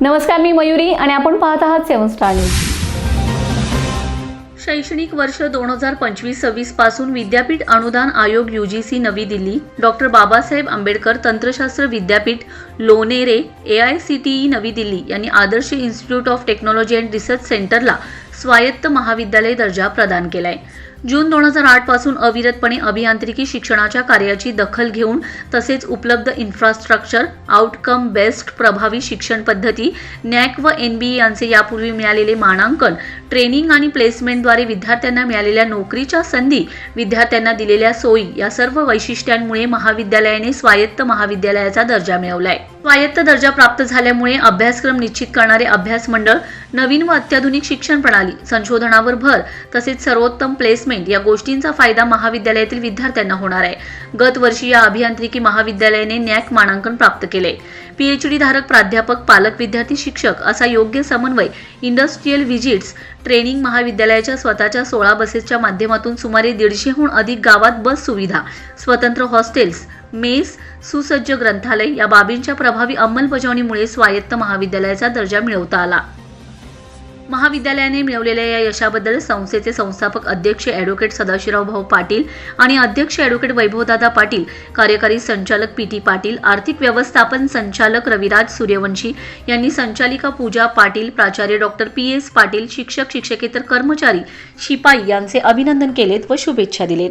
नमस्कार मी मयुरी आणि आपण पाहत आहात सेवन स्टार न्यूज. शैक्षणिक वर्ष दोन हजार पंचवीस सव्वीसपासून विद्यापीठ अनुदान आयोग यूजीसी नवी दिल्ली डॉक्टर बाबासाहेब आंबेडकर तंत्रशास्त्र विद्यापीठ Lonere A I C T E नवी दिल्ली यांनी Adarsh institute of technology and research सेंटरला स्वायत्त महाविद्यालय दर्जा प्रदान केलाय. जून दोन हजार आठपासून अविरतपणे अभियांत्रिकी शिक्षणाच्या कार्याची दखल घेऊन तसेच उपलब्ध इन्फ्रास्ट्रक्चर आउटकम बेस्ड प्रभावी शिक्षण पद्धती नॅक व एन बी यांचे यापूर्वी मिळालेले मानांकन ट्रेनिंग आणि प्लेसमेंटद्वारे विद्यार्थ्यांना मिळालेल्या नोकरीच्या संधी विद्यार्थ्यांना दिलेल्या सोयी या सर्व वैशिष्ट्यांमुळे महाविद्यालयाने स्वायत्त महाविद्यालयाचा दर्जा मिळवलाय. स्वायत्त दर्जा प्राप्त झाल्यामुळे अभ्यासक्रम निश्चित करणारे अभ्यास मंडळ नवीन व अत्याधुनिक शिक्षण प्रणाली संशोधनावर भर तसेच सर्वोत्तम प्लेसमेंट या गोष्टींचा फायदा महाविद्यालयातील विद्यार्थ्यांना होणार आहे. गतवर्षी या अभियांत्रिकी महाविद्यालयाने नॅक मानांकन प्राप्त केले. पीएचडी धारक प्राध्यापक पालक विद्यार्थी शिक्षक असा योग्य समन्वय इंडस्ट्रीयल व्हिजिट्स ट्रेनिंग महाविद्यालयाच्या स्वतःच्या सोळा बसेसच्या माध्यमातून सुमारे दीडशेहून अधिक गावात बस सुविधा स्वतंत्र हॉस्टेल्स मेस सुसज्ज ग्रंथालय या बाबींच्या प्रभावी अंमलबजावणीमुळे स्वायत्त महाविद्यालयाचा दर्जा मिळवता आला. महाविद्यालयाने मिळवलेल्या या यशाबद्दल संस्थेचे संस्थापक अध्यक्ष ॲडव्होकेट सदाशिवराव भाऊ पाटील आणि अध्यक्ष ॲडव्होकेट वैभवदादा पाटील कार्यकारी संचालक पी टी पाटील आर्थिक व्यवस्थापन संचालक रविराज सूर्यवंशी यांनी संचालिका पूजा पाटील प्राचार्य डॉक्टर पी एस पाटील शिक्षक शिक्षकेतर कर्मचारी शिपाई यांचे अभिनंदन केलेत व शुभेच्छा दिलेत.